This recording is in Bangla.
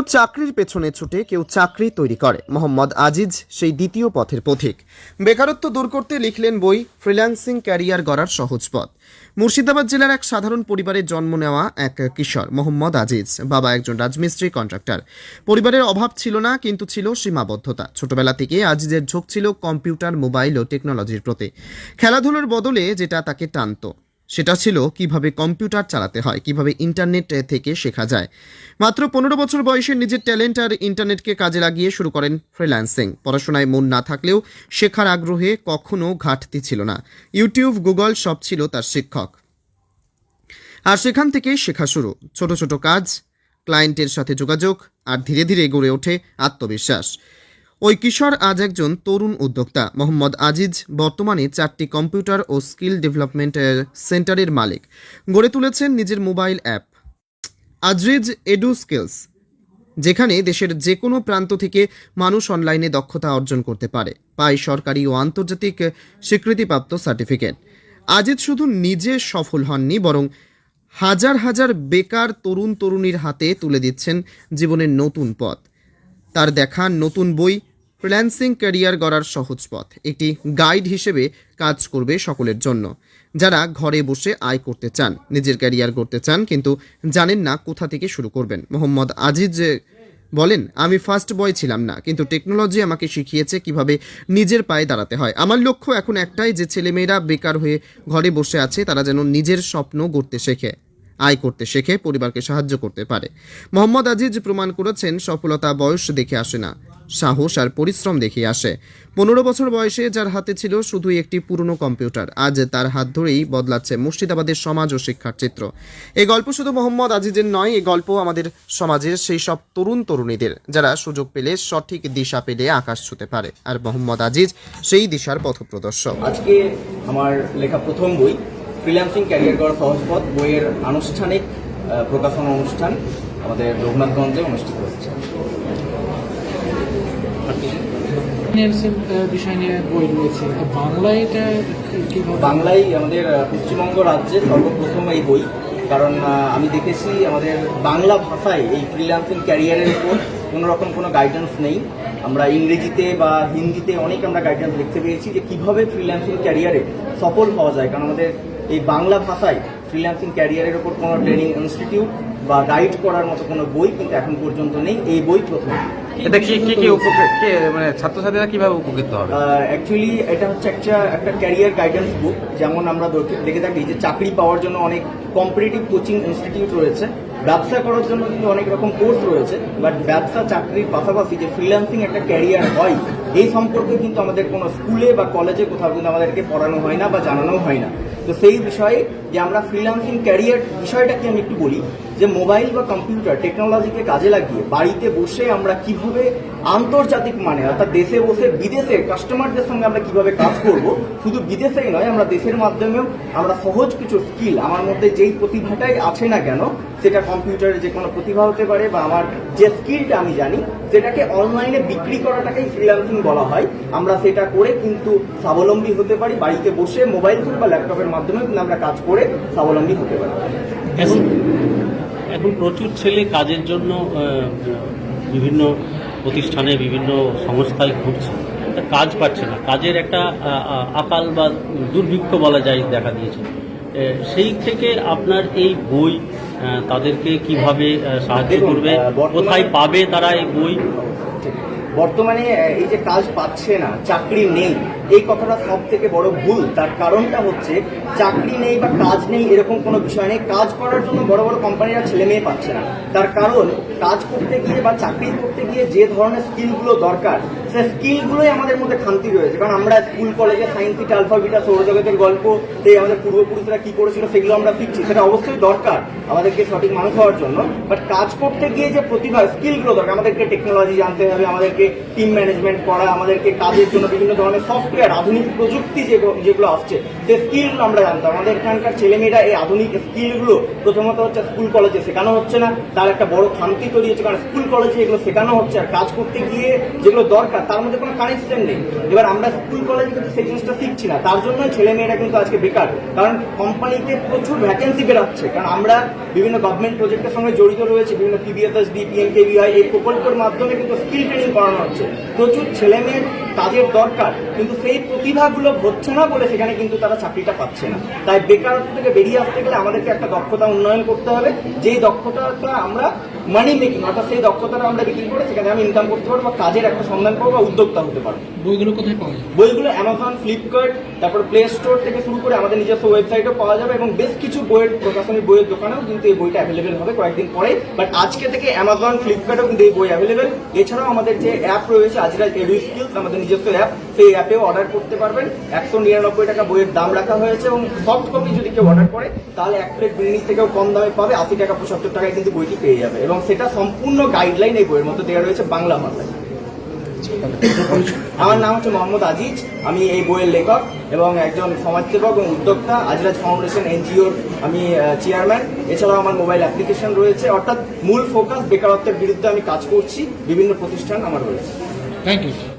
কেউ চাকরির পেছনে ছুটে, কেউ চাকরি তৈরি করে। মোহাম্মদ আজিজ সেই দ্বিতীয় পথের পথিক। বেকারত্ব দূর করতে লিখলেন বই ফ্রিল্যান্সিং ক্যারিয়ার গড়ার সহজ পথ। মুর্শিদাবাদ জেলার এক সাধারণ পরিবারে জন্ম নেওয়া এক কিশোর, মোহাম্মদ আজিজ। বাবা একজন রাজমিস্ত্রি, কন্ট্রাক্টর। পরিবারের অভাব ছিল না, কিন্তু ছিল সীমাবদ্ধতা। ছোটবেলা থেকে আজিজের ঝোঁক ছিল কম্পিউটার, মোবাইল ও টেকনোলজির প্রতি। খেলাধুলোর বদলে যেটা তাকে টানতো। সেটা ছিল কীভাবে কম্পিউটার চালাতে হয়, কীভাবে ইন্টারনেট থেকে শেখা যায়। মাত্র পনেরো বছর বয়সে নিজের ট্যালেন্ট আর ইন্টারনেটকে কাজে লাগিয়ে শুরু করেন ফ্রিল্যান্সিং। পড়াশোনায় মন না থাকলেও শেখার আগ্রহে কখনো ঘাটতি ছিল না। ইউটিউব, গুগল সব ছিল তার শিক্ষক। আর সেখান থেকেই শেখা শুরু। ছোট ছোট কাজ, ক্লায়েন্টের সাথে যোগাযোগ, আর ধীরে ধীরে গড়ে ওঠে আত্মবিশ্বাস। ওই কিশোর আজ একজন তরুণ উদ্যোক্তা। মোহাম্মদ আজিজ বর্তমানে চারটি কম্পিউটার ও স্কিল ডেভেলপমেন্টের সেন্টারের মালিক। গড়ে তুলেছেন নিজের মোবাইল অ্যাপ। আজরিজ এডু স্কিলস, যেখানে দেশের যে কোনো প্রান্ত থেকে মানুষ অনলাইনে দক্ষতা অর্জন করতে পারে। পায় সরকারি ও আন্তর্জাতিক স্বীকৃতিপ্রাপ্ত সার্টিফিকেট। আজিজ শুধু নিজে সফল হননি, বরং হাজার হাজার বেকার তরুণ তরুণীর হাতে তুলে দিচ্ছেন জীবনের নতুন পথ। তার দেখা, নতুন বই ফ্রিল্যান্সিং ক্যারিয়ার গড়ার সহজ পথ। একটি গাইড হিসেবে কাজ করবে সকলের জন্য। যারা ঘরে বসে আয় করতে চান, নিজের ক্যারিয়ার করতে চান, কিন্তু জানেন না কোথা থেকে শুরু করবেন। মোহাম্মদ আজিজ বলেন, আমি ফার্স্ট বয় ছিলাম না, কিন্তু টেকনোলজি আমাকে শিখিয়েছে কীভাবে নিজের পায়ে দাঁড়াতে হয়। আমার লক্ষ্য এখন একটাই যে ছেলেমেয়েরা বেকার হয়ে ঘরে বসে আছে, তারা যেন নিজের স্বপ্ন গড়তে শেখে। আয় করতে শেখে, পরিবারকে সাহায্য করতে পারে। মোহাম্মদ আজিজ প্রমাণ করেছেন, সফলতা বয়স দেখে আসে না, সাহস আর পরিশ্রম দেখে আসে। পনেরো বছর বয়সে যার হাতে ছিল শুধুই একটি পুরনো কম্পিউটার, আজ তার হাত ধরেই বদলাচ্ছে মুর্শিদাবাদের সমাজ ও শিক্ষার চিত্র। এই গল্প শুধু মোহাম্মদ আজিজের নয় এই গল্প আমাদের সমাজের সেই সব তরুণ তরুণীদের, যারা সুযোগ পেলে সঠিক দিশা পেলে আকাশ ছুতে পারে। আর মোহাম্মদ আজিজ সেই দিশার পথপ্রদর্শক। আজকে আমার লেখা প্রথম বই ফ্রিল্যান্সিং ক্যারিয়ার করার সহজ পথ বইয়ের আনুষ্ঠানিক প্রকাশনা অনুষ্ঠান আমাদের রঘুনাথগঞ্জে অনুষ্ঠিত হচ্ছে। বিষয় নিয়ে বই রয়েছে। আর বাংলায় এটা বাংলায় আমাদের পশ্চিমবঙ্গ রাজ্যে সর্বপ্রথম এই বই কারণ আমি দেখেছি আমাদের বাংলা ভাষায় এই ফ্রিল্যান্সিং ক্যারিয়ারের উপর কোনো রকম কোনো গাইডেন্স নেই। আমরা ইংরেজিতে বা হিন্দিতে অনেক আমরা গাইডেন্স দেখতে পেয়েছি যে কীভাবে ফ্রিল্যান্সিং ক্যারিয়ারে সফল হওয়া যায় কারণ আমাদের এই বাংলা ভাষায় ফ্রিল্যান্সিং ক্যারিয়ারের ওপর কোনো ট্রেনিং ইনস্টিটিউট বা গাইড করার মতো কোনো বই কিন্তু এখন পর্যন্ত নেই। এই বই প্রথম। এটা কি কি কি উপকৃত মানে ছাত্রছাত্রীরা কীভাবে উপকৃত হবে? অ্যাকচুয়ালি এটা হচ্ছে একটা একটা ক্যারিয়ার গাইডেন্স বুক যেমন আমরা দেখে- দেখে থাকি যে চাকরি পাওয়ার জন্য অনেক কম্পিটিটিভ কোচিং ইনস্টিটিউট রয়েছে। ব্যবসা করার জন্য কিন্তু অনেক রকম কোর্স রয়েছে। বাট ব্যবসা চাকরির পাশাপাশি যে ফ্রিল্যান্সিং একটা ক্যারিয়ার হয় এই সম্পর্কে কিন্তু আমাদের কোনো স্কুলে বা কলেজে কোথাও কিন্তু আমাদেরকে পড়ানো হয় না বা জানানো হয় না। তো সেই বিষয়ে যে আমরা ফ্রিল্যান্সিং ক্যারিয়ার বিষয়টাকে আমি একটু বলি যে মোবাইল বা কম্পিউটার টেকনোলজিকে কাজে লাগিয়ে বাড়িতে বসে আমরা কীভাবে আন্তর্জাতিক মানে অর্থাৎ দেশে বসে বিদেশে কাস্টমারদের সঙ্গে আমরা কীভাবে কাজ করব, শুধু বিদেশেই নয়, আমরা দেশের মাধ্যমেও আমরা সহজ কিছু স্কিল আমার মধ্যে যেই প্রতিভাটাই আছে না কেন, সেটা কম্পিউটারে যে কোনো প্রতিভা হতে পারে বা আমার যে স্কিলটা আমি জানি, সেটাকে অনলাইনে বিক্রি করাটাকেই ফ্রিল্যান্সিং বলা হয়। আমরা সেটা করে কিন্তু স্বাবলম্বী হতে পারি, বাড়িতে বসে মোবাইল ফোন বা ল্যাপটপের মাধ্যমে কিন্তু আমরা কাজ করে স্বাবলম্বী হতে পারি। এখন প্রচুর ছেলে কাজের জন্য বিভিন্ন প্রতিষ্ঠানে বিভিন্ন সংস্থায় ঘুরছে। কাজ পাচ্ছে না। কাজের একটা আকাল বা দুর্ভিক্ষ বলা যায় দেখা দিয়েছে। সেই থেকে আপনার এই বই তাদেরকে কীভাবে সাহায্য করবে কোথায় পাবে তারা এই বই? বর্তমানে এই যে কাজ পাচ্ছে না, চাকরি নেই, এই কথাটা সব থেকে বড় ভুল। তার কারণটা হচ্ছে, চাকরি নেই বা কাজ নেই এরকম কোনো বিষয় নেই। কাজ করার জন্য বড় বড় কোম্পানিরা ছেলে মেয়ে পাচ্ছে না। তার কারণ, কাজ করতে গিয়ে বা চাকরি করতে গিয়ে যে ধরনের স্কিলগুলো দরকার সে স্কিলগুলোই আমাদের মধ্যে খামতি রয়েছে। কারণ আমরা স্কুল কলেজে সায়েন্স থিটা আলফা বিটা সৌরজগতের গল্প এই আমাদের পূর্বপুরুষরা কি করেছিল সেগুলো আমরা শিখছি। সেটা অবশ্যই দরকার আমাদেরকে সঠিক মানুষ হওয়ার জন্য। বাট কাজ করতে গিয়ে যে প্রতিভা স্কিলগুলো দরকার, আমাদেরকে টেকনোলজি জানতে হবে, আমাদেরকে টিম ম্যানেজমেন্ট করা আমাদেরকে কাজের জন্য বিভিন্ন ধরনের সফটওয়্যার আধুনিক প্রযুক্তি যেগুলো আসছে সে স্কিলগুলো আমরা জানতাম আমাদের এখানকার ছেলেমেয়েরা এই আধুনিক স্কিলগুলো প্রথমত হচ্ছে স্কুল কলেজে শেখানো হচ্ছে না। তার একটা বড় খামতি তৈরি হচ্ছে, কারণ স্কুল কলেজে এগুলো শেখানো হচ্ছে। আর কাজ করতে গিয়ে যেগুলো দরকার বেকার তার মধ্যে কোনো কানেকশন নেই। এবার আমরা স্কুল কলেজে কিন্তু সেই জিনিসটা শিখছি না। তার জন্যই ছেলে মেয়েরা কিন্তু আজকে বেকার। কারণ কোম্পানিতে প্রচুর ভ্যাকেন্সি বেরোচ্ছে। কারণ আমরা বিভিন্ন গভর্নমেন্ট প্রজেক্টের সঙ্গে জড়িত রয়েছে। বিভিন্ন পিবিএফএস ডি পিএমকেভিআই এই প্রকল্পের মাধ্যমে কিন্তু স্কিল ট্রেনিং করানো হচ্ছে। প্রচুর ছেলে মেয়ের কাজের দরকার কিন্তু সেই প্রতিভাগুলো হচ্ছে না বলে সেখানে কিন্তু তারা চাকরিটা পাচ্ছে না। তাই বেকারত্ব থেকে বেরিয়ে আসতে গেলে আমাদেরকে একটা দক্ষতা উন্নয়ন করতে হবে। যেই দক্ষতাটা আমরা মানি মেকিং অর্থাৎ সেই দক্ষতাটা আমরা বিক্রি করে সেখানে আমি ইনকাম করতে পারব বা কাজের একটা সন্ধান করব বা উদ্যোক্তা হতে পারব। বইগুলো কোথায় পাওয়া যায়? বইগুলো অ্যামাজন ফ্লিপকার্ট তারপর প্লে স্টোর থেকে শুরু করে আমাদের নিজস্ব ওয়েবসাইটও পাওয়া যাবে এবং বেশ কিছু বইয়ের প্রকাশনী বইয়ের দোকানেও কিন্তু এই বইটা অ্যাভেলেবেল হবে কয়েকদিন পরে বাট আজকে থেকে অ্যামাজন ফ্লিপকার্টও কিন্তু এই বই অ্যাভেলেবেল এছাড়াও আমাদের যে অ্যাপ রয়েছে আজরাজ এডু স্কিলস আমাদের নিজস্ব অ্যাপ সেই অ্যাপেও অর্ডার করতে পারবেন। একশো নিরানব্বই টাকা বইয়ের দাম রাখা হয়েছে এবং সফট কপি যদি কেউ অর্ডার করে, তাহলে এক প্লেট বিরিয়ানি থেকেও কম দামে পাবে। আশি টাকা পঁচাত্তর টাকায় কিন্তু বইটি পেয়ে যাবে। এবং সেটা সম্পূর্ণ গাইডলাইন এই বইয়ের মধ্যে দেওয়া রয়েছে বাংলা ভাষায়। আমার নাম হচ্ছে মোহাম্মদ আজিজ। আমি এই বইয়ের লেখক এবং একজন সমাজসেবক এবং উদ্যোক্তা, আজরাজ ফাউন্ডেশন এনজিওর আমি চেয়ারম্যান এছাড়াও আমার মোবাইল অ্যাপ্লিকেশন রয়েছে। অর্থাৎ মূল ফোকাস বেকারত্বের বিরুদ্ধে আমি কাজ করছি। বিভিন্ন প্রতিষ্ঠান আমার রয়েছে। Thank you